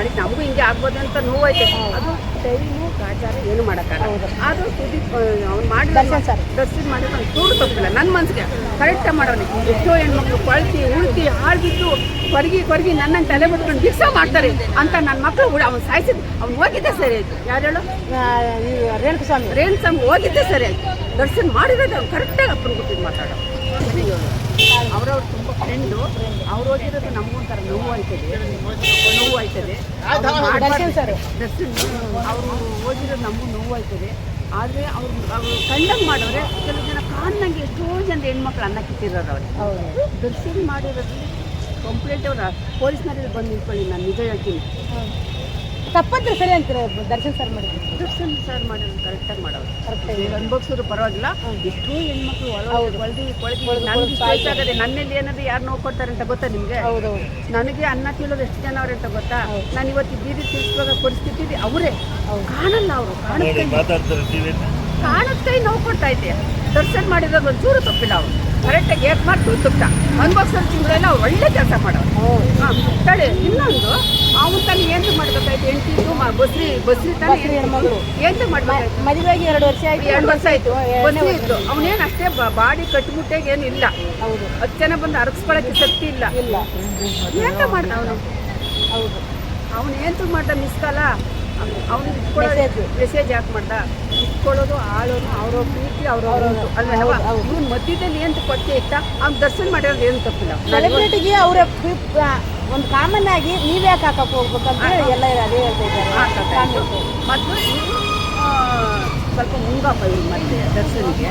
ನಾಳೆ ನಮಗೂ ಹಿಂಗೆ ಆಗ್ಬೋದು ಅಂತ ನೋವೈತೆ ಅದು ಟೈಮು ಕಾಚಾರ ಏನು ಮಾಡೋಕ್ಕಾಗಲ್ಲ. ಅದು ಸುದೀಪ್ ಅವ್ನು ಮಾಡಿ ದರ್ಶನ ಮಾಡಿದ್ರೆ ಅವ್ನು ಚೂರು ತಪ್ಪಿಲ್ಲ. ನನ್ನ ಮನಸ್ಸಿಗೆ ಕರೆಕ್ಟಾಗಿ ಮಾಡೋಣ ಎಷ್ಟೋ ಹೆಣ್ಮಕ್ಳು ಕೊಳ್ತಿ ಉಳ್ತಿ ಹಾಳ್ಬಿಟ್ಟು ಕೊರಗಿ ಕೊರಗಿ ನನ್ನ ತಲೆ ಬಿಟ್ಕೊಂಡು ಬಿಕ್ಸ ಮಾಡ್ತಾರೆ ಅಂತ ನನ್ನ ಮಕ್ಕಳು ಅವ್ನು ಸಾಯಿಸಿದ್. ಅವ್ನು ಹೋಗಿದ್ದೆ ಸರಿ ಆಯ್ತು. ಯಾರು ಹೇಳು? ರೇಣುಸ್ವಾಮಿ ರೇಣುಸ್ವಾಮಿ ಹೋಗಿದ್ದೆ ಸರಿ ಆಯ್ತು. ದರ್ಶನ್ ಮಾಡಿರೋದು ಅವ್ನು ಕರೆಕ್ಟಾಗಿ ಅಪ್ಪನ ಗೊತ್ತಿದ್ದು ಮಾತಾಡೋ ಅವರವ್ರು ತುಂಬ ಫ್ರೆಂಡು ಅವ್ರು ಹೋಗಿರೋದು ನಮಗೊಂಥರ ನೋವು ಆಯ್ತದೆ. ನೋವು ಆಯ್ತದೆ. ಅವರು ಹೋಗಿರೋದು ನಮಗೂ ನೋವು ಆಯ್ತದೆ. ಆದರೆ ಅವ್ರು ಅವರು ಕಂಡಂಗೆ ಮಾಡೋರೆ ಕೆಲವು ಜನ ಕಾಣ್ದಂಗೆ ಎಷ್ಟೋ ಜನ ಹೆಣ್ಮಕ್ಳು ಅನ್ನ ಕಿತ್ತಿರೋರು ಅವ್ರು. ದರ್ಶನ ಮಾಡಿರೋದ್ರಲ್ಲಿ ಕಂಪ್ಲೇಂಟ್ ಪೊಲೀಸ್ ಪೊಲೀಸ್ನವ್ರಿಗೆ ಬಂದು ನಿಂತ್ಕೊಳ್ಳಿ ನಾನು ನಿಜ ಹೇಳ್ತೀನಿ. ತಪ್ಪಂದ್ರೆ ಸರಿ ಅಂತೀರ ದರ್ಶನ್ ಸರ್ ಮಾಡಿದ್ರು ದರ್ಶನ್ ಸರ್ ಮಾಡೋದು ಕರೆಕ್ಟಾಗಿ ಮಾಡೋರು. ಕರೆಕ್ಟಾಗಿ ಅನ್ಭವಿಸೋರು ಪರವಾಗಿಲ್ಲ. ಎಷ್ಟೋ ಹೆಣ್ಮಕ್ಳು ಒಳ ಒಳದಿ ಕೊಳದಿ ನನಗೆ ಆಗದೆ. ನನ್ನಲ್ಲಿ ಏನಾದ್ರು ಯಾರು ನೋವು ಕೊಡ್ತಾರೆ ಅಂತ ಗೊತ್ತಾ ನಿಮಗೆ? ಹೌದೌದು ನನಗೆ ಅನ್ನ ತಿನ್ನೋದು ಎಷ್ಟು ಜನ ಅವ್ರೆ ಅಂತ ಗೊತ್ತಾ? ನಾನು ಇವತ್ತು ಬೀದಿ ತಿಳಿಸುವಾಗ ಪರಿಸ್ಥಿತಿ ಇದೆ. ಅವರೇ. ಕಾಣಲ್ಲ ಅವರು. ಕಾಣುತ್ತೆ. ಕಾಣುತ್ತೆ ನೋವು ಕೊಡ್ತಾ ಇದೆ. ದರ್ಶನ್ ಮಾಡಿದಾಗ ಒಂಚೂರು ತಪ್ಪಿಲ್ಲ ಅವರು. ಕರೆಕ್ಟಾಗಿ ಏಟ್ ಮಾಡಿ ತುಪ್ಪ ಅನ್ಭವಿಸೋದು ತಿಂಗಳೆಲ್ಲ ಒಳ್ಳೆ ಕೆಲಸ ಮಾಡೋರು. ಹಾಂ ತಡೆ ಇನ್ನೊಂದು ಅವನು ತಾನು ಏನು ಮಾಡ್ಬೇಕಾಯ್ತು? ಹೆಂಡತಿದ್ದು ಬಸ್ರಿ ಬಸ್ರಿ ತಾನು ಹೆಣ್ಮಗಳು. ಏನು ಮಾಡ್ಬೇಕಾಯ್ತು? ಮದುವೆಗೆ ಎರಡು ವರ್ಷ ಆಯ್ತು. ಎರಡು ವರ್ಷ ಆಯ್ತು. ಬಸ್ರಿ ಇತ್ತು ಅವನೇನು ಅಷ್ಟೇ ಬಾಡಿ ಕಟ್ಟುಮುಟ್ಟೆಗೆ ಏನು ಇಲ್ಲ. ಹೌದು. ಹತ್ತು ಜನ ಬಂದು ಅರಗಿಸ್ಕೊಳಕ್ಕೆ ಶಕ್ತಿ ಇಲ್ಲ. ಇಲ್ಲ. ಎಂತ ಮಾಡ್ದ ಅವನು? ಹೌದು. ಅವನು ಎಂತ ಮಾಡ್ದ ಮಿಸ್ ಕಾಲ? ಅವನಿಗೆ Message. ಮೆಸೇಜ್ ಯಾಕೆ ಮಾಡ್ದ? ಇಟ್ಕೊಳ್ಳೋದು ಆಳೋನು ಅವರ ಪ್ರೀತಿ ಅವರ ಅಲ್ವಾ? ಇವ್ನು ಮಧ್ಯದಲ್ಲಿ ಏನು ಕೊಟ್ಟೆ ಇತ್ತ ಅವ್ನು ದರ್ಶನ ಮಾಡಿರೋದು ಏನು ತಪ್ಪಿಲ್ಲ. ಸೆಲೆಬ್ರಿಟಿಗೆ ಅವರ ಒಂದು ಕಾಮನ್ ಆಗಿ ನೀವು ಯಾಕೆ ಹಾಕಕ್ ಹೋಗ್ಬೇಕಂತ ಎಲ್ಲ ಅದೇ ಹೇಳ್ತಾ ಇದ್ದಾರೆ. ಮತ್ತು ಸ್ವಲ್ಪ ಮುಂಗಪ್ಪ ಇವ್ರು ಮತ್ತೆ ದರ್ಶನಿಗೆ.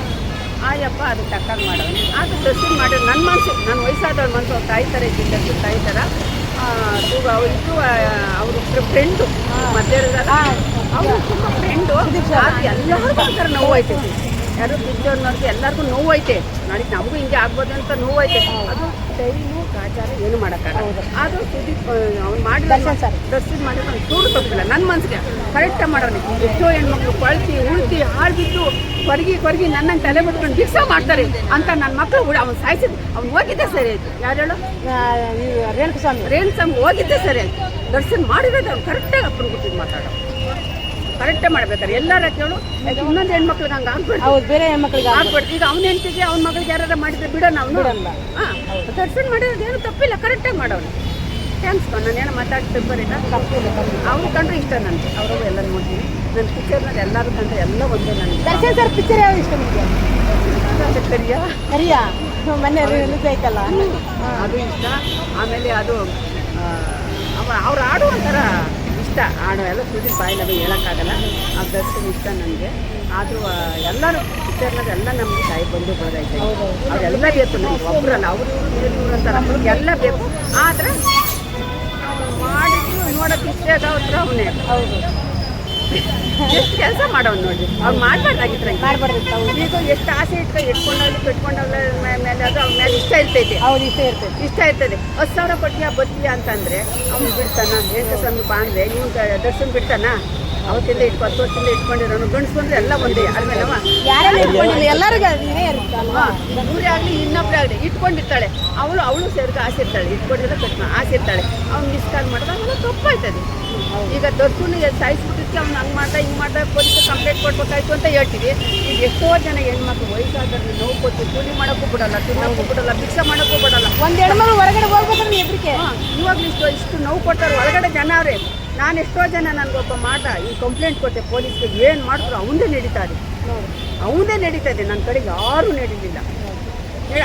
ಆಯಪ್ಪ ಅದು ತಕ್ಕಂಗೆ ಮಾಡೋಣ. ಆದರೆ ದರ್ಶನ ಮಾಡಿದ್ರು ನನ್ನ ಮನಸ್ಸು ನನ್ನ ವಯಸ್ಸಾದವ್ರ ಮನಸ್ಸು ತಾಯಿ ಥರ ಇದ್ದಿದ್ದು ತಾಯಿ ಥರ ಇದು ಅವ್ರ ಫ್ರೆಂಡು ಮಧ್ಯಾಹ್ನದಾಗ ಅವರು ತುಂಬ ಫ್ರೆಂಡು ಅದು ಎಲ್ಲರಿಗೂ ಒಂಥರ ನೋವು ಐತೆ ಯಾರು ಬಿದ್ದವ್ರನ್ನವ್ರಿಗೆ ಎಲ್ಲರಿಗೂ ನೋವು ಐತೆ ನಾಳೆ ನಮಗೂ ಹಿಂಗೆ ಆಗ್ಬೋದು ಅಂತ ನೋವು ಐತೆ ಅದು ಟೈಮು ಗಾಚಾರ ಏನು ಮಾಡೋಕ್ಕಾಗಲ್ಲ. ಸುದೀಪ್ ಅವ್ನು ಮಾಡಿದ ದರ್ಶನ್ ಚೂರು ತಪ್ಪಿಲ್ಲ ನನ್ನ ಮನಸ್ಸಿಗೆ ಕರೆಕ್ಟಾಗಿ ಮಾಡೋಣ ಎಷ್ಟೋ ಹೆಣ್ಮಕ್ಳು ಕೊಳ್ತಿ ಉಳ್ತಿ ಹಾಳ್ಬಿಟ್ಟು ಕೊರಗಿ ಕೊರಗಿ ನನ್ನ ತಲೆ ಬಿಟ್ಕೊಂಡು ಭಿಕ್ಷಾ ಮಾಡ್ತಾರೆ ಅಂತ ನನ್ನ ಮಕ್ಕಳು ಅವ್ನು ಸಾಯಿಸಿದ್ ಅವ್ನು ಹೋಗಿದ್ದೆ ಸರಿ ಆಯ್ತು. ಯಾರು ಹೇಳು? ರೇಣುಸ್ವಾಮಿ ರೇಣುಕ ಸ್ವಾಮಿ ರೇಣು ಸ್ವಾಮಿ ಹೋಗಿದ್ದೆ ಸರಿ ಆಯ್ತು. ದರ್ಶನ ಮಾಡಿರೋದು ಅವ್ನು ಕರೆಕ್ಟಾಗಿ ಅಪ್ಪನ ಮಾತಾಡೋ ಕರೆಕ್ಟಾಗಿ ಮಾಡ್ಬೇಕಾರೆ ಎಲ್ಲಾರ ಕೇಳು. ಇನ್ನೊಂದು ಹೆಣ್ಮಕ್ಳಿಗೆ ಹಂಗ ಹೌದು ಬೇರೆ ಹೆಣ್ಮಕ್ಳಿಗೆ ಆಗ್ಬಿಡ್ತು ಈಗ ಅವ್ನ ಹೆಂಡತಿಗೆ ಅವ್ನ ಮಗಳಿಗೆ ಯಾರು ಮಾಡಿದ್ರೆ ಬಿಡೋಣ ಅವನು? ಬಿಡಲ್ಲ. ಹಾಂ ದರ್ಶನ ಮಾಡಿರೋದು ಏನು ತಪ್ಪಿಲ್ಲ. ಕರೆಕ್ಟಾಗಿ ಮಾಡೋನು ಥ್ಯಾಂಕ್ಸ್ ನಾನು ಏನೋ ಮಾತಾಡ್ತಾ ಬರೀಲ್ಲ ತಪ್ಪಿಲ್ಲ. ಅವ್ರು ಕಂಡ್ರೆ ಇಷ್ಟ ನನಗೆ ಅವರು ಎಲ್ಲ ನೋಡ್ತೀನಿ. ನನ್ನ ಪಿಕ್ಚರ್ನಲ್ಲಿ ಎಲ್ಲರೂ ಕಂಡ್ರೆ ಎಲ್ಲ ಒಂದೇ ನನಗೆ ದರ್ಶನ್ ಸರ್ ಪಿಕ್ಚರ್ ಯಾವ ಇಷ್ಟ ನಿಮಗೆ? ಕರಿಯಾ? ಮೊನ್ನೆ ರಿಲೀಸ್ ಆಯ್ತಲ್ಲ? ಅದು ಇಷ್ಟ. ಆಮೇಲೆ ಅದು ಆ, ಅವ ಅವ್ರು ಆಡು ಒಂಥರ ಇಷ್ಟ. ಆಡು ಎಲ್ಲ ಸುದೀಪ್ ಬಾಯಿಲಾಗ ಹೇಳೋಕ್ಕಾಗಲ್ಲ. ಆ ದರ್ಶನ ಇಷ್ಟ ನನಗೆ ಆದರೂ ಎಲ್ಲರೂ ಪಿಕ್ಚರ್ನಾಗ ಎಲ್ಲ ನಮಗೆ ತಾಯಿ ಬಂದು ಬೆಳೆದೈತೆ. ಅವರೆಲ್ಲ ಬೇಕು ನಮ್ಗೆ ಒಬ್ಬರಲ್ಲ ಅವರು ಇವರು ಅಂತಾರ. ಎಲ್ಲ ಬೇಕು. ಆದರೆ ಮಾಡಿದ್ರು ನೋಡೋಕೆ ಇಷ್ಟ ಅವ್ರ ಅವನೇ. ಹೌದು ಎಷ್ಟು ಕೆಲಸ ಮಾಡೋನು ನೋಡಿ. ಅವ್ರು ಮಾಡಬಾರ್ದಾಗಿದ್ರೆ ಮಾಡ್ಬಾರ್ದಿತ್ತು. ಹೌದು ಈಗ ಎಷ್ಟು ಆಸೆ ಇಟ್ಕೊ ಇಟ್ಕೊಂಡವ್ರು ಕಟ್ಕೊಂಡವ್ರ ಮೇಲೆ ಅದು ಅವ್ರ ಮೇಲೆ ಇಷ್ಟ ಇರ್ತೈತಿ. ಅವ್ರು ಇಷ್ಟ ಇರ್ತೈತಿ. ಇಷ್ಟ ಇರ್ತದೆ ಹತ್ತು ಸಾವಿರ ಕೊಟ್ಟಿಯಾ ಬತ್ತೀಯ ಅಂತಂದ್ರೆ ಅವ್ನು ಬಿಡ್ತಾನ ನೀವು ಬಾ ಅಂದ್ರೆ ಇವ್ನು ದರ್ಶನ ಬಿಡ್ತಾನ? ಅವತ್ತಿಂದ ಇಟ್ಕೊ ಹತ್ತು ವರ್ಷದಿಂದ ಇಟ್ಕೊಂಡಿರೋನು ಗಂಡಸು ಅಂದ್ರೆ ಎಲ್ಲ ಒಂದೇ ಅಲ್ವೇನವ ಯಾರೆಲ್ಲ ಇಟ್ಕೊಂಡಿಲ್ಲ ಎಲ್ಲರಿಗೂ ಇದೇ ಇರುತ್ತೆ ಅಲ್ವಾ ಇವ್ರೇ ಆಗಲಿ ಇನ್ನೊಬ್ರೇ ಆಗಲಿ ಇಟ್ಕೊಂಡಿರ್ತಾಳೆ. ಅವಳು ಅವಳು ಸೇರ್ಕ ಆಸೆ ಇರ್ತಾಳೆ. ಇಟ್ಕೊಂಡಿರೋ ಕಟ್ಮ ಆಸಿರ್ತಾಳೆ ಅವ್ನು ಮಿಸ್ ಕಾಲ್ ಮಾಡಿದಾಗ ತಪ್ಪಾಯ್ತದೆ. ಈಗ ದೊಡ್ಡನು ಸಾಯಿಸ್ಬಿಟ್ಟಿಕ್ಕೆ ಅವ್ನು ಹಂಗೆ ಮಾಡ್ದ ಹಿಂಗೆ ಮಾಡ್ದ ಪೊಲೀಸ್ ಕಂಪ್ಲೇಂಟ್ ಕೊಡ್ಬೇಕಾಯ್ತು ಅಂತ ಹೇಳ್ತೀವಿ ಈಗ ಎಷ್ಟೋ ಜನ ಹೆಣ್ಮಕ್ಳು ವಯಸ್ಸಾದ್ರೆ ನೋವು ಕೊಟ್ಟು ಕೂಲಿ ಮಾಡೋಕ್ಕೂ ಬಿಡಲ್ಲ ತಿನ್ನೋಕ್ಕೂ ಬಿಡಲ್ಲ ಭಿಕ್ಷೆ ಮಾಡೋಕ್ಕೂ ಬಿಡಲ್ಲ. ಒಂದ್ ಹೆಣ್ಮಗಳು ಹೊರಗಡೆ ಹೋಗ್ಬೇಕಂದ್ರೆ ಹೆದರಿಕೆ ಇವಾಗಲೂ ಇಷ್ಟು ಇಷ್ಟು ನೋವು ಕೊಡ್ತಾರೆ. ಒಳಗಡೆ ಜನ ಅವರೇ. ನಾನು ಎಷ್ಟೋ ಜನ ನನಗೊಬ್ಬ ಮಾಟ ಈ ಕಂಪ್ಲೇಂಟ್ ಕೊಟ್ಟೆ ಪೊಲೀಸ್ಗೆ ಏನು ಮಾಡಿದ್ರು ಅವನೇ ನಡೀತಾ ಇದೆ. ಅವನೇ ನಡೀತಾ ಇದೆ ನನ್ನ ಕಡೆಗೆ ಯಾರೂ ನಡೀಲಿಲ್ಲ.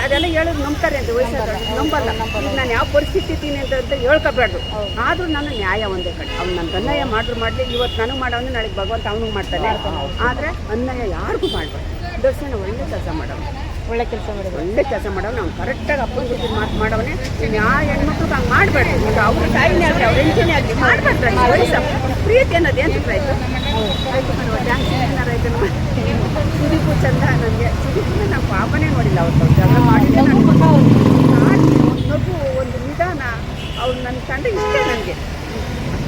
ಅದೆಲ್ಲ ಹೇಳೋದು ನಂಬ್ತಾರೆ ಅಂತ ವಯಸ್ಸಾದ ನಂಬಲ್ಲ. ಈಗ ನಾನು ಯಾವ ಪರಿಸ್ಥಿತಿ ಇದ್ದೀನಿ ಅಂತ ಅಂತ ಹೇಳ್ಕೋಬಾರ್ದು ಆದರೂ ನಾನು ನ್ಯಾಯ ಒಂದೇ ಕಡೆ. ಅವ್ನು ನನ್ನ ಅನ್ಯಾಯ ಮಾಡ್ರು ಮಾಡಲಿ ಇವತ್ತು ನನಗೆ ಮಾಡೋನು ನಾಳೆಗೆ ಭಗವಂತ ಅವನಿಗೆ ಮಾಡ್ತಾನೆ. ಆದರೆ ಅನ್ಯಾಯ ಯಾರಿಗೂ ಮಾಡಬಾರ್ದು. ದರ್ಶನ ಒಳ್ಳೆ ಕೆಲಸ ಮಾಡೋನು. ಒಳ್ಳೆ ಕೆಲಸ ಮಾಡೋದು. ಒಳ್ಳೆ ಕೆಲಸ ಮಾಡೋನು. ಅವ್ನು ಕರೆಕ್ಟಾಗಿ ಅಪ್ಪನ ಜೊತೆ ಮಾತು ಮಾಡವನೆ. ನೀನು ಯಾವ ಹೆಣ್ಮಕ್ಳಿಗೆ ಹಂಗೆ ಅವ್ರ ತಾಯಿನೇ ಆಗಲಿ ಅವ್ರ ಹೆಂಡತಿನೇ ಆಗಲಿ ಮಾಡ್ಬಾರ್ದು ವಯಸ್ಸು ಪ್ರೀತಿ ಅನ್ನೋದು ಏನು ಆಯ್ತು? ಆಯ್ತು ಕಣವ್ವ, ಡ್ಯಾನ್ಸ್ ಏನಾರು ಆಯ್ತು ನಮ್ಮ ಸುದೀಪು ಚಂದ ನನಗೆ. ಸುದೀಪನ್ನ ನಾನು ಪಾಪನೇ ನೋಡಿಲ್ಲ ಅವತ್ತು. ಜಗಳ ಮಾಡಿದ್ರೆ ನಾನು ನಗು ಒಂದು ನಿಧಾನ. ಅವ್ರು ನನ್ನ ಕಂಡ ಇಷ್ಟ ನನಗೆ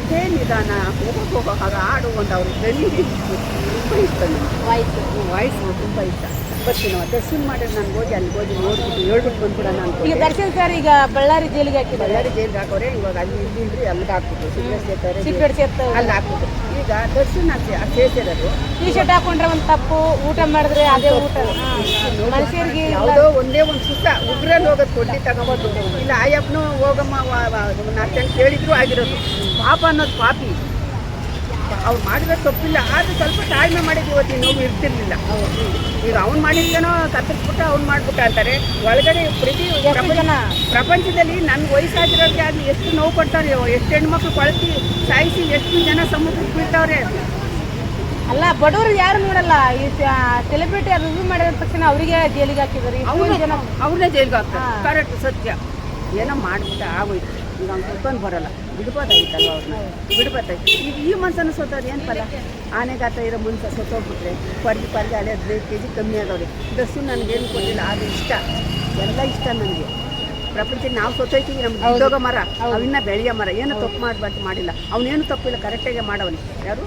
ಎಷ್ಟೇ ನಿಧಾನ ಹೋಗೋ ಹೋಗೋ ಹಾಗೆ ಹಾಡು ಒಂದು ಅವ್ರ ದನಿ ತುಂಬ ಇಷ್ಟ ನನಗೆ ವಾಯ್ಸು. ವಾಯ್ಸ್ ತುಂಬ ಇಷ್ಟ. ಬರ್ತೀನಿ ನಾವು ದರ್ಶನ ಮಾಡಿದ್ರೆ ನಾನು ಹೋಗಿ ಅಲ್ಲಿ ಹೋಗಿ ನೋಡ್ಬಿಟ್ಟು ಹೇಳ್ಬಿಟ್ಟು ಬಂದ್ಬಿಡೋಣ ಈಗ ಅನ್ಕೊಂಡೆ ದರ್ಶನ್ ಸರ್ ಈಗ ಬಳ್ಳಾರಿ ಜೈಲಿಗೆ ಹಾಕಿದ್ದಾರೆ. ಬಳ್ಳಾರಿ ಜೈಲಿಗೆ ಹಾಕೋರೆ ಇವಾಗ ಅಲ್ಲಿ ಇಲ್ಲಿ ಅಲ್ಲಿಗೆ ಹಾಕ್ಬಿಟ್ಟು ಸಿಗ್ರೆಸ್ ಸೇರ್ತಾರೆ ಸಿಕ್ಕಡ್ ಸೇರ್ತ ಅಲ್ಲಿ ಹಾಕ್ಬಿಟ್ಟು ಈಗ ದರ್ಶನ ಸೇರಿರೋದು ಟೀ ಶರ್ಟ್ ಹಾಕೊಂಡ್ರೆ ಒಂದು ತಪ್ಪು ಊಟ ಮಾಡಿದ್ರೆ ಅದೇ ಊಟ. ಮನುಷ್ಯರಿಗೆ ಯಾವುದೋ ಒಂದೇ ಒಂದು ಸುತ್ತ ಉಗ್ರಲ್ಲಿ ಹೋಗೋದು ಕೊಡ್ಲಿ ತಗೋಬೋದು. ಇಲ್ಲ ಆಯಪ್ಪನು ಹೋಗಮ್ಮ ನಾಲ್ಕು ಕೇಳಿದ್ರು ಆಗಿರೋದು. ಪಾಪ ಅನ್ನೋದು ಪಾಪಿ. ಅವ್ರು ಮಾಡಿರೋ ತಪ್ಪಿಲ್ಲ ಆದ್ರೆ ಸ್ವಲ್ಪ ತಾಳ್ಮೆ ಮಾಡಿದ್ದು ಇವತ್ತು ನೋವು ಇರ್ತಿರ್ಲಿಲ್ಲ. ಈಗ ಅವ್ನು ಮಾಡಿದ್ದೇನೋ ಕತ್ತರಿಸ್ಬಿಟ್ಟು ಅವ್ನು ಮಾಡ್ಬಿಟ್ಟ ಅಂತಾರೆ. ಒಳಗಡೆ ಪ್ರತಿ ಪ್ರಪಂಚದಲ್ಲಿ ನನ್ನ ವಯಸ್ಸಾಗಿರೋರಿಗೆ ಆಗಲಿ ಎಷ್ಟು ನೋವು ಕೊಡ್ತಾರೆ ಎಷ್ಟು ಹೆಣ್ಮಕ್ಳು ಕೊಳತಿ ಸಾಯಿಸಿ ಎಷ್ಟು ಜನ ಸಮುದ್ರಕ್ಕೆ ಬೀಳ್ತಾವ್ರೆ? ಅಲ್ಲ ಬಡವರು ಯಾರು ನೋಡಲ್ಲ. ಈ ಸೆಲೆಬ್ರಿಟಿ ರಿವ್ಯೂ ಮಾಡಿದ ತಕ್ಷಣ ಅವರಿಗೆ ಜೈಲಿಗೆ ಹಾಕಿದ್ದಾರೆ. ಜನ ಅವ್ರನ್ನೇ ಜೈಲ್ಗೆ ಹಾಕ್ತಾರೆ. ಕರೆಕ್ಟ್ ಸತ್ಯ. ಏನೋ ಮಾಡ್ಬಿಟ್ಟ ಆಗೋಯ್ತು. ಈಗ ಅವ್ನು ಕರ್ಕೊಂಡು ಬರೋಲ್ಲ. ಬಿಡ್ಬೋದಾಗಿತ್ತಲ್ವ ಅವ್ರನ್ನ ಬಿಡ್ಬೋದಾಗಿತ್ತು ಈಗ ಈ ಮನ್ಸನ್ನು ಸೋತವ್ರು ಏನು ಫಲ ಆನೆಗಾತ ಇರೋ ಮನ್ಸ ಸೋತೋಗ್ಬಿಟ್ರೆ ಪರ್ಗಿ ಪರ್ಗಿ ಹಳೆ ಹದಿನೈದು ಕೆ ಜಿ ಕಮ್ಮಿ ಆಗವ್ರೆ. ಡ್ರೆಸ್ಸು ನನಗೇನು ಕೊಟ್ಟಿಲ್ಲ ಅದು ಇಷ್ಟ. ಎಲ್ಲ ಇಷ್ಟ ನನಗೆ. ಪ್ರಪಂಚಕ್ಕೆ ನಾವು ಸೋತೋಯ್ತೀವಿ ನಮ್ಗೆ ಉದ್ಯೋಗ ಮರ ಅವಿನ್ನ ಬೆಳೆಯೋ ಮರ ಏನು ತಪ್ಪು ಮಾಡಬಾರ್ದು ಮಾಡಿಲ್ಲ. ಅವನೇನು ತಪ್ಪಿಲ್ಲ ಕರೆಕ್ಟಾಗಿ ಮಾಡವನಿ. ಯಾರು?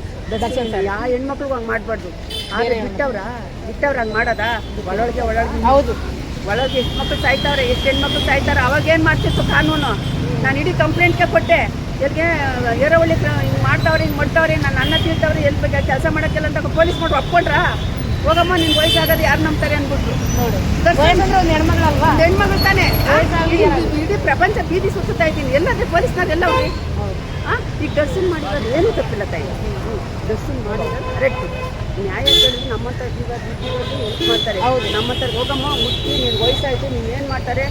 ಯಾವ ಹೆಣ್ಮಕ್ಳಿಗೂ ಹಂಗೆ ಮಾಡಬಾರ್ದು. ಆದರೆ ಬಿಟ್ಟವ್ರ? ಬಿಟ್ಟವ್ರ ಹಂಗೆ ಮಾಡೋದಾ? ಒಳಗೆ ಒಳಗೆ ಹೌದು. ಒಳಗೆ ಎಷ್ಟು ಮಕ್ಕಳು ಸಾಯ್ತಾವ್ರೆ ಎಷ್ಟು ಹೆಣ್ಮಕ್ಳು ಸಾಯ್ತಾರೆ ಅವಾಗ ಏನು ಮಾಡ್ತಿತ್ತು ಕಾನೂನು ನಾನು ಇಡೀ ಕಂಪ್ಲೇಂಟ್ಗೆ ಕೊಟ್ಟೆ. ಎಲ್ಲಿಗೆ ಏರೋವಳ್ಳಿ ಹಿಂಗೆ ಮಾಡ್ತಾವ್ರೆ ಹಿಂಗೆ ಮಾಡ್ತಾವ್ರೆ ನನ್ನ ಅನ್ನ ತಿಳ್ತಾವ್ರೆ ಎಲ್ಲಿ ಬಗ್ಗೆ ಕೆಲಸ ಮಾಡೋಕ್ಕೆಲ್ಲ ಅಂತ ಪೊಲೀಸ್ ಮಾಡ್ರು ಒಪ್ಕೊಂಡ್ರ? ಹೋಗಮ್ಮ ನಿನ್ಗೆ ವಯಸ್ಸಾಗೋದು ಯಾರು ನಂಬ್ತಾರೆ ಅಂದ್ಬಿಟ್ರು ಒಂದು ಹೆಣ್ಮಗಳಲ್ವಾ? ಹೆಣ್ಮಗಳು ತಾನೆ ಇಡೀ- ಪ್ರಪಂಚ ಬೀದಿ ಸುತ್ತಾ ಇದ್ದೀನಿ. ಎಲ್ಲಾದ್ರೆ ಪೊಲೀಸ್ನಾಗ ಎಲ್ಲ ಆ? ಈಗ ದರ್ಶನ್ ಮಾಡಿರೋದು ಏನು ತಪ್ಪಿಲ್ಲ ತಾಯಿ. ದರ್ಶನ್ ಮಾಡಿರೋದು ಕರೆಕ್ಟ್. ನ್ಯಾಯ ನಮ್ಮ ಹತ್ರ ಜೀವ ಹೆಲ್ಪ್ ಮಾಡ್ತಾರೆ? ಹೌದು. ನಮ್ಮ ಹತ್ರ ಹೋಗಮ್ಮ ಮುಟ್ಟಿ ನೀನು ವಯಸ್ಸಾಯ್ತು ನೀನು ಏನು ಮಾಡ್ತಾರೆ?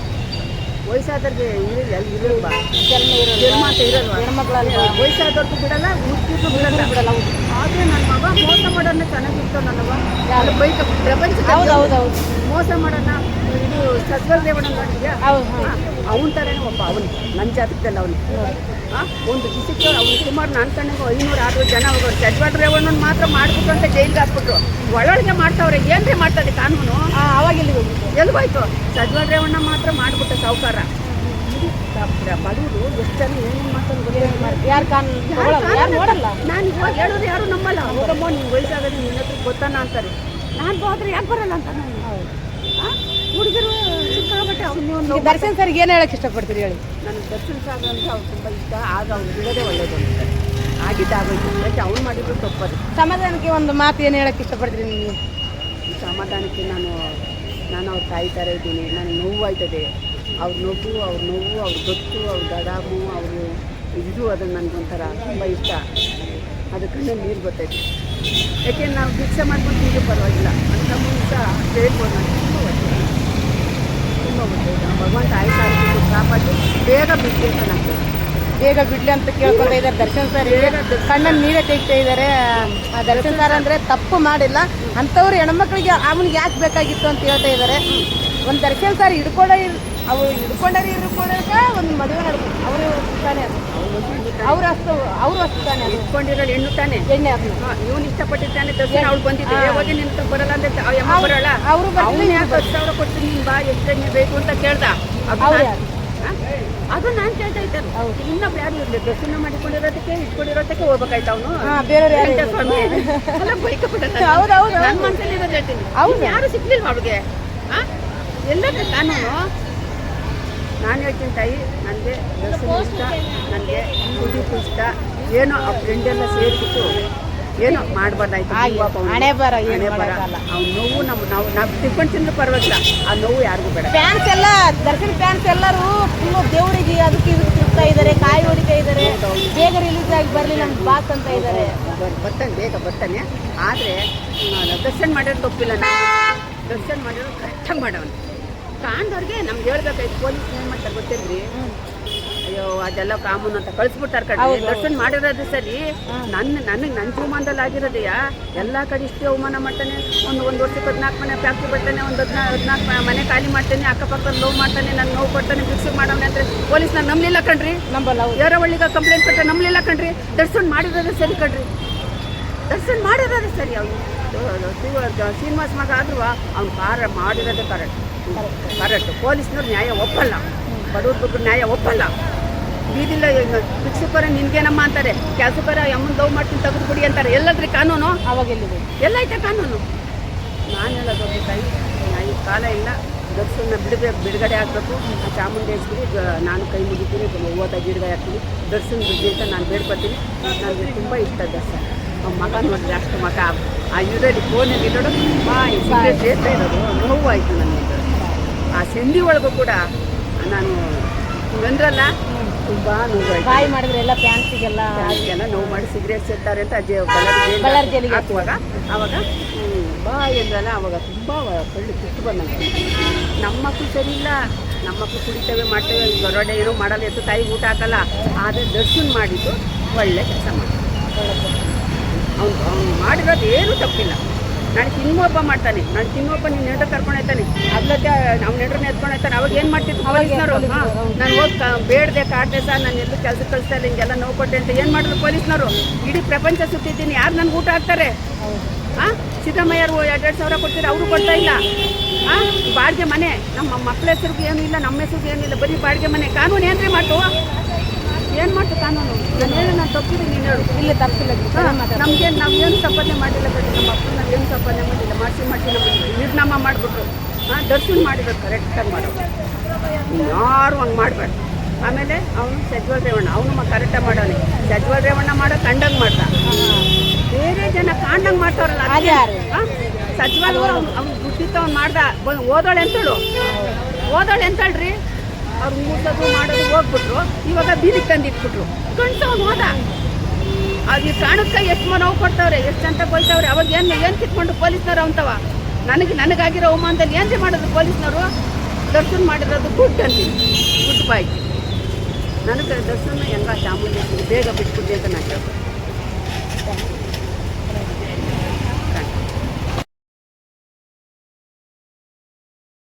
ವಯಸ್ಸಾದವ್ರಿಗೆ ಇರಲಿ ಅಲ್ಲಿ ಇರಲ್ವಾ ಜನ್ಮ ಇರೋದು ಜನ್ಮ ಅಂತ ಇರಲ್ವಾ ಹೆಣ್ಮಕ್ಳಲ್ವಾ ವಯಸ್ಸಾದವ್ರಿಗೂ ಬಿಡಲ್ಲ. ಮುಟ್ಟಿದ್ರು ಬಿಡಲ್ಲ ಬಿಡಲ್ಲ ಆದರೆ ನನ್ನ ಮಗ ಮೋಸ ಮಾಡೋಣ ಚೆನ್ನಾಗಿತ್ತು ನನ್ನವ ಯಾರು? ಬೈಕ್ ಪ್ರಪಂಚ ಹೌದು ಹೌದು ಹೌದು. ಮೋಸ ಮಾಡೋಣ ಇದು ಸದ್ವರ್ ದೇವಣ್ಣ ನೋಡಿದ್ಯಾ ಹೌದು. ಅವನ ಥರನೇ ಒಬ್ಬ ಅವನು ನನ್ನ ಜಾತಕದಲ್ಲಿ ಅವನು. ಒಂದು ದಿಸಕ್ಕೆ ಅವ್ರು ಸುಮಾರು ನನ್ನ ಕಣ್ಣಿಗೆ ಐನೂರು ಆರು ಜನ ಹೋಗೋರು. ಸಜ್ವಾಡ್ ರೇವಣ್ಣನ ಮಾತ್ರ ಮಾಡ್ಬಿಟ್ಟು ಅಂತ ಜೈಲಿಗೆ ಹಾಕ್ಬಿಟ್ರು. ಒಳಗೆ ಮಾಡ್ತಾವ್ರೆ ಏನ್ರಿ ಮಾಡ್ತಾರೆ ಕಾನೂನು? ಆ, ಅವಾಗ ಎಲ್ಲಿಗೆ ಹೋಗಿದ್ದು ಎಲ್ಗೋಯ್ತು ಸಜ್ವಾಡ್ ರೇವಣ್ಣ ಮಾತ್ರ ಮಾಡ್ಬಿಟ್ಟು ಸಾವುಕಾರ ಬಡವರು ಎಷ್ಟು ಜನ ಏನೇನು ಮಾಡ್ತಾರೆ ಗೊತ್ತಿಲ್ಲ ಯಾರು ಕಾನೂನು? ನೋಡಲ್ಲ? ನಾನು ಇವಾಗ ಹೇಳಿದ್ರೆ ಯಾರು ನಮ್ಮಲ್ಲ. ಹೋಗಮ್ಮ ನಿನ್ನ ವಯಸ್ಸಾಗದೆ ನಿನ್ನ ಹತ್ರ ಗೊತ್ತಾನ ಅಂತಾರೆ. ನಾನು ಹೋದ್ರೆ ಯಾಕೆ ಬರಲ್ಲ ಅಂತ ನಾನು? ಹುಡುಗರು ಅವ್ನು ದರ್ಶನ್ ಸರ್ ಏನು ಹೇಳಕ್ ಇಷ್ಟಪಡ್ತೀರಿ ಹೇಳಿ? ನನಗೆ ದರ್ಶನ್ ಸಾಗ ಅಂದ್ರೆ ಅವ್ರು ತುಂಬ ಇಷ್ಟ ಆಗ ಅವ್ರು ಬಿಡದೆ ಒಳ್ಳೇದು ಆಗಿದ್ದ ಆಗಿದ್ದಾಗೋಯ್ತು ಯಾಕೆ ಅವ್ನು ಮಾಡಿದ್ರು ತಪ್ಪದು ಸಮಾಧಾನಕ್ಕೆ ಒಂದು ಮಾತು ಏನು ಹೇಳಕ್ ಇಷ್ಟಪಡ್ತೀರಿ ನೀವು? ಸಮಾಧಾನಕ್ಕೆ ನಾನು ನಾನು ಅವ್ರ ತಾಯಿ ಥರ ಇದ್ದೀನಿ. ನನಗೆ ನೋವು ಆಯ್ತದೆ ಅವ್ರ ನೋವು ಅವ್ರ ನೋವು ಅವ್ರ ಗೊತ್ತು ಅವ್ರ ಗಡಾಮು ಅವರು ಇದು ಅದು ನನಗೊಂಥರ ತುಂಬ ಇಷ್ಟ. ಅದಕ್ಕೆ ನೀರು ಬರ್ತೈತೆ. ಯಾಕೆ ನಾವು ಭಿಕ್ಷೆ ಮಾಡ್ಕೊಂಡು ನೀರು ಪರವಾಗಿಲ್ಲ. ಅಂತ ಮುಂಚ ಹೇಳ್ಬೋದು ನಾನು. ಭಗವಂತ ಆಯ್ತು ಕಾಪಾಡಿ ಬೇಗ ಬಿಟ್ಟಿರ್ತಾನಂತೆ ಬೇಗ ಬಿಡ್ಲಿ ಅಂತ ಕೇಳ್ಕೊತಾ ಇದ್ದಾರೆ ದರ್ಶನ್ ಸರ್ ಕಣ್ಣಲ್ಲಿ ನೀರೇ ತೆಗಿತಾ ಇದ್ದಾರೆ. ಆ ದರ್ಶನ್ ಸರ್ ಅಂದ್ರೆ ತಪ್ಪು ಮಾಡಿಲ್ಲ. ಅಂಥವ್ರು ಹೆಣ್ಮಕ್ಳಿಗೆ ಅವನಿಗೆ ಯಾಕೆ ಬೇಕಾಗಿತ್ತು ಅಂತ ಹೇಳ್ತಾ ಇದ್ದಾರೆ. ಒಂದು ದರ್ಶನ್ ಸರ್ ಹಿಡ್ಕೊಂಡೇ ಅವ್ರು ಹಿಡ್ಕೊಂಡಾರೆ ಹಿಡ್ಕೊಂಡಾಗ ಒಂದು ಮದುವೆ ನಡ್ಬೇಕು ಅವರು ತಾನೇ ಅವ್ರ ಅಷ್ಟು ಅವರು ಅಷ್ಟು ತಾನೇ ಇಟ್ಕೊಂಡಿರೋ ಹೆಣ್ಣು ತಾನೆ? ಎಣ್ಣೆ ಇವನು ಇಷ್ಟಪಟ್ಟಿದ್ದಾನೆ. ದರ್ಶನ ಅವ್ಳು ಬಂದಿದ್ದೆ. ಯಾವಾಗ ನಿಂತ ಬರಲ್ಲ ಅಂತ ಆ ಯಮ್ಮ ಬರಲ್ಲ. ಅವ್ರು ಯಾಕೆ ಹತ್ತು ಸಾವಿರ ಕೊಟ್ಟು ನೀನು ಬಾ ಎಷ್ಟು ಬೇಕು ಅಂತ ಕೇಳ್ದ. ಅದು ನಾನ್- ಕೇಳ್ತಾ ಇದ್ದೇನೆ. ಇನ್ನೊಬ್ರು ಯಾರು ಇರಲಿ? ದರ್ಶನ ಮಾಡಿಕೊಂಡಿರೋದಕ್ಕೆ ಇಟ್ಕೊಂಡಿರೋದಕ್ಕೆ ಹೋಗ್ಬೇಕಾಯ್ತು ಅವನು. ಹಾ ಬೇರೆಯವ್ರು ಯಾರು ಎಂತ ಇಲ್ಲ. ಸ್ವಾಮಿ? ಅಲ್ಲ ಬೈಕ ಹೌದು, ಹೌದು, ಹೌದು. ನನ್ನ ಮನಸ್ಸಲ್ಲಿ ಇರೋದು ಹೇಳ್ತೀನಿ. ಹೌದು. ಯಾರು ಸಿಗ್ಲಿಲ್ಲ ಅವ್ಳಿಗೆ? ಆ ಎಲ್ಲದ ಕಾನೂನು ನಾನು ಹೇಳ್ತೀನಿ ತಾಯಿ ನನಗೆ ದರ್ಶನ ಇಷ್ಟ ನನಗೆ ಕುಡಿಯೋಕ್ಕೂ ಇಷ್ಟ ಏನೋ ಆ ಫ್ರೆಂಡ್ ಎಲ್ಲ ಸೇರಿಬಿಟ್ಟು ಏನೋ ಮಾಡ್ಬಾರ್ದಾಯ್ತು. ಹಣೆ ಬರ, ಹಣೆ. ನೋವು ನಮ್ಮ ನಾವು ನಾವು ತಿಳ್ಕೊಂಡು ತಿಂದ್ರೆ ಪರವಾಗಿಲ್ಲ. ಆ ನೋವು ಯಾರಿಗೂ ಬೇಡ. ಫ್ಯಾನ್ಸ್ ಎಲ್ಲ ದರ್ಶನ್ ಫ್ಯಾನ್ಸ್ ಎಲ್ಲರೂ ಫುಲ್ಲು ದೇವರಿಗೆ ಅದಕ್ಕೆ ಇದಕ್ಕೆ ತಿರುಗ್ತಾ ಇದ್ದಾರೆ ಕಾಯಿ ಹೊಡಿತಾ ಇದ್ದಾರೆ ಬೇಗ ರಿಲೀಸ್ ಆಗಿ ಬರಲಿ ನಮ್ಮ ಬಾಸ್ ಅಂತ ಇದ್ದಾರೆ ಬರ್- ಬರ್ತಾನೆ ಬೇಗ ಬರ್ತಾನೆ. ಆದರೆ ದರ್ಶನ್ ಮಾಡೋದು ತಪ್ಪಿಲ್ಲ ನಾನು ದರ್ಶನ ಕಷ್ಟ ಕರೆಕ್ಟಾಗಿ ಮಾಡವನು. ಕಾಣ್ದವ್ರಿಗೆ ನಮ್ಗೆ ಹೇಳ್ಬೇಕಾಯ್ತು ಪೊಲೀಸ್ ಏನು ಮಾಡ್ತಾರೆ ಗೊತ್ತಿಲ್ರಿ? ಅಯ್ಯೋ ಅದೆಲ್ಲ ಕಾಮನ್ ಅಂತ ಕಳಿಸ್ಬಿಟ್ಟಾರ ಕಡೆ ದರ್ಶನ್ ಮಾಡಿರೋದು ಸರಿ. ನನ್ನ ನನಗೆ ನನ್ನ ಜೀವಮಾನದಲ್ಲಿ ಆಗಿರೋದೆಯಾ ಎಲ್ಲ ಕಡೆ ಇಷ್ಟೇ ಅವಮಾನ ಮಾಡ್ತಾನೆ. ಒಂದು ಒಂದು ವರ್ಷಕ್ಕೆ ಹದಿನಾಲ್ಕು ಮನೆ ಫ್ಯಾಕ್ಟ್ರಿ ಬರ್ತಾನೆ ಒಂದು ಹದಿನಾಲ್ಕು ಹದಿನಾಲ್ಕು ಮನೆ ಖಾಲಿ ಮಾಡ್ತಾನೆ ಅಕ್ಕಪಕ್ಕ ನೋವು ಮಾಡ್ತಾನೆ ನಾನು ನೋವು ಕೊಡ್ತಾನೆ ಭಿಕ್ಷೆ ಮಾಡೋಣ ಅಂದರೆ ಪೊಲೀಸ್ ನಾನು ನಂಬಲಿಲ್ಲ ಕಣ್ರಿ. ನಂಬಲ್ಲ ಹೌದು. ಏರವಳ್ಳಿಗ ಕಂಪ್ಲೇಂಟ್ ಕೊಟ್ಟರೆ ನಂಬಲಿಲ್ಲ ಕಣ್ರಿ. ದರ್ಶನ್ ಮಾಡಿರೋದು ಸರಿ ಕಣ್ರಿ. ದರ್ಶನ್ ಮಾಡಿರೋದು ಸರಿ ಅವನು. ಶ್ರೀನಿವಾಸ್ ಮಗ ಆದ್ರೂ ಅವ್ನು ಕಾರ ಮಾಡಿರೋದೇ ಕರೆಕ್ಟ್ ಕರೆಕ್ಟ್ ಪೊಲೀಸ್ನವ್ರು ನ್ಯಾಯ ಒಪ್ಪಲ್ಲ. ಬಡವ್ರ ಬಗ್ಗೆ ನ್ಯಾಯ ಒಪ್ಪಲ್ಲ. ಬೀದಿಲ್ಲ ಭಿಕ್ಷುಕರ ನಿನ್ಗೇನಮ್ಮ ಅಂತಾರೆ? ಕೆಲಸಕರ ಅಮ್ಮನ ದವ್ ಮಾಡ್ತೀನಿ ತೆಗೆದು ಬಿಡಿ ಅಂತಾರೆ. ಎಲ್ಲದ್ರಿ ಕಾನೂನು? ಅವಾಗ ಎಲ್ಲಿದೆ? ಎಲ್ಲೈತೆ ಕಾನೂನು? ನಾನು ಹೇಳೋದು ತಾಯಿ ಈ ಕಾಲ ಇಲ್ಲ. ದರ್ಶನ ಬಿಡಬೇಕು ಬಿಡುಗಡೆ ಆಗಬೇಕು. ಚಾಮುಂಡೇಶ್ವರಿ ನಾನು ಕೈ ಮುಗಿತೀನಿ ಓದ ಬಿಡುಗಡೆ ಹಾಕ್ತೀನಿ ದರ್ಶನ ಬಿಡಿ ಅಂತ ನಾನು ಬೇಡ್ಕೊತೀನಿ. ನನಗೆ ತುಂಬ ಇಷ್ಟ ದರ್ಶನ ಅವ್ನ ಮಗ ನೋಡಿದ್ರೆ ಅಷ್ಟು ಮಗ ಆ ಇದರಲ್ಲಿ ಫೋನಲ್ಲಿ ನೋಡು. ಬಾಯಿ ಇಷ್ಟ ಸೇರ್ತಾ ಇರೋದು. ಆಯಿತು ನನಗೆ. ಆ ಸಿಂಧಿ ಒಳಗೂ ಕೂಡ ನಾನು ಹಿಂಗಂದ್ರಲ್ಲ ತುಂಬ ನೋವು ಬಾಯಿ ಮಾಡಿದ್ರೆ ಎಲ್ಲ ಪ್ಯಾಂಟ್ಸಿಗೆಲ್ಲ ಎಲ್ಲ ನೋವು ಮಾಡಿ ಸಿಗರೇಟ್ ಸೇರ್ತಾರೆ ಅಂತ ಅಜ್ಜಿ ಕಲರ್ ಹಾಕುವಾಗ ಅವಾಗ ಹ್ಮ್, ಬಾ ಎಂದ್ರಲ್ಲ ಅವಾಗ ತುಂಬ ಕಳ್ಳು ಕಿತ್ತು ಬಂದಂಗೆ. ನಮ್ಮ ಮಕ್ಕಳು ಸರಿ ಇಲ್ಲ. ನಮ್ಮ ಮಕ್ಕಳು ಕುಡಿತೇವೆ ಮಾಡ್ತೇವೆ ಹೊರಡೆ ಏನೋ ಮಾಡಲ್ಲ ಎತ್ತು ತಾಯಿ ಊಟ ಹಾಕಲ್ಲ. ಆದರೆ ದರ್ಶನ್ ಮಾಡಿದ್ದು ಒಳ್ಳೆ ಕೆಲಸ ಮಾಡಿ ಅವ್ನು ಅವ್ನು ಮಾಡಿರೋದು ಏನೂ ತಪ್ಪಿಲ್ಲ. ನಾನು ತಿಮ್ಮಪ್ಪ ಮಾಡ್ತಾನೆ. ನಾನು ತಿಮ್ಮಪ್ಪ ನಿನ್ನ ನೆಂಟ ಕರ್ಕೊಂಡು ಹೋಗ್ತಾನೆ. ಅದ್ಲತ್ತೆ ನಮ್ಮ ನೆಂಟ್ರನ್ನ ಎತ್ಕೊಂಡು ಹೋಗ್ತಾನೆ. ಅವಾಗ ಏನು ಮಾಡ್ತಿತ್ತು ಪೊಲೀಸ್ನವರು? ನಾನು ಹೋಗಿ ಬೇಡದೆ ಕಾಡ್ದೆ ಸರ್ ನಾನು ಎಲ್ಲೂ ಕೆಲಸ ಕಳಿಸ್ತಾ ಇಲ್ಲ ಹಿಂಗೆಲ್ಲ ನೋವು ಕೊಟ್ಟೆ ಅಂತ ಏನು ಮಾಡಿದ್ರು ಪೊಲೀಸ್ನವರು? ಇಡೀ ಪ್ರಪಂಚ ಸುತ್ತಿದ್ದೀನಿ. ಯಾರು ನನ್ಗೆ ಊಟ ಹಾಕ್ತಾರೆ? ಹಾಂ? ಸಿದ್ದರಾಮಯ್ಯರು ಎರಡೆರಡು ಸಾವಿರ ಕೊಡ್ತಾರೆ? ಅವರು ಕೊಡ್ತಾ ಇಲ್ಲ. ಹಾಂ? ಬಾಡಿಗೆ ಮನೆ. ನಮ್ಮ ಮಕ್ಕಳ ಹೆಸರಿಗೆ ಏನೂ ಇಲ್ಲ ನಮ್ಮ ಹೆಸರಿಗೆ ಏನಿಲ್ಲ ಬರೀ ಬಾಡಿಗೆ ಮನೆ. ಕಾನೂನು ಏನ್ರಿ ಮಾತು? ಏನು ಮಾಡ್ತು ಕಾನೂನು ನಾನು ಹೇಳಿ ನಾನು ತಪ್ಪಿದೆ ನೀನು ಹೇಳು. ಇಲ್ಲಿ ತಪ್ಪಿಲ್ಲ ನಮ್ಗೆ ನಾವು ಏನು ಸಂಪಾದನೆ ಮಾಡಿಲ್ಲ ಬಿಡಿ ನಮ್ಮ ಅಪ್ಪನ ಏನು ಸಂಪಾದನೆ ಮಾಡಿಲ್ಲ ಮಾಡಿಸಿ ಮಾಡಿಸಿ ನಮ್ಮ ನಿರ್ನಾಮ ಮಾಡಿಬಿಟ್ರು. ಹಾಂ ದರ್ಶನ ಮಾಡಿದ್ರು ಕರೆಕ್ಟಾಗಿ ಮಾಡೋದು ಯಾರು ಹಂಗೆ ಮಾಡಬೇಡ ಆಮೇಲೆ ಅವನು ಸಜ್ವಲ್ ರೇವಣ್ಣ ಅವನು ಕರೆಕ್ಟಾಗಿ ಮಾಡೋನೆ. ಸಜ್ವಲ್ ರೇವಣ್ಣ ಮಾಡೋ ಕಂಡಂಗೆ ಮಾಡ್ದ. ಬೇರೆ ಜನ ಕಾಂಡಂಗೆ ಮಾಡ್ತಾರಲ್ಲ ಅದೇ? ಸಜ್ವಲ್ ಅವ್ನು ದುಡ್ಡಿತ್ತು ಅವ್ನು ಮಾಡ್ದ. ಓದೋಳೆ ಅಂತೇಳು ಓದೋಳೆ ಅಂತಳ್ರಿ ಅವ್ರು ಮೂಸೋದು ಮಾಡೋದು ಹೋಗ್ಬಿಟ್ರು, ಇವಾಗ ಬೀದಿಗೆ ತಂದಿಟ್ಬಿಟ್ರು. ಅವ್ನು ಹೋದ. ಅದು ಪ್ರಾಣಕ್ಕೆ ಎಷ್ಟು ನೋವು ಕೊಡ್ತಾವ್ರೆ, ಎಷ್ಟು ಅಂತ ಕೊಯ್ತಾವ್ರೆ, ಅವಾಗ ಏನು ಏನು ಕಿತ್ಕೊಂಡು ಪೊಲೀಸ್ನವ್ರು ಅಂತವ? ನನಗೆ ನನಗಾಗಿರೋ ಅವಮಾನದಲ್ಲಿ ಏನು ಮಾಡೋದು ಪೊಲೀಸ್ನವರು? ದರ್ಶನ ಮಾಡಿರೋದು ಗುಡ್ ಅಂತೀನಿ ಗುಡ್ ಬಾಯ್ ನನಗೆ ದರ್ಶನ ಹೆಂಗ ಚಾಮುಂಡಿ ಬೇಗ ಬಿಟ್ಬಿಡ್ಲಿ ಅಂತ ನಾನು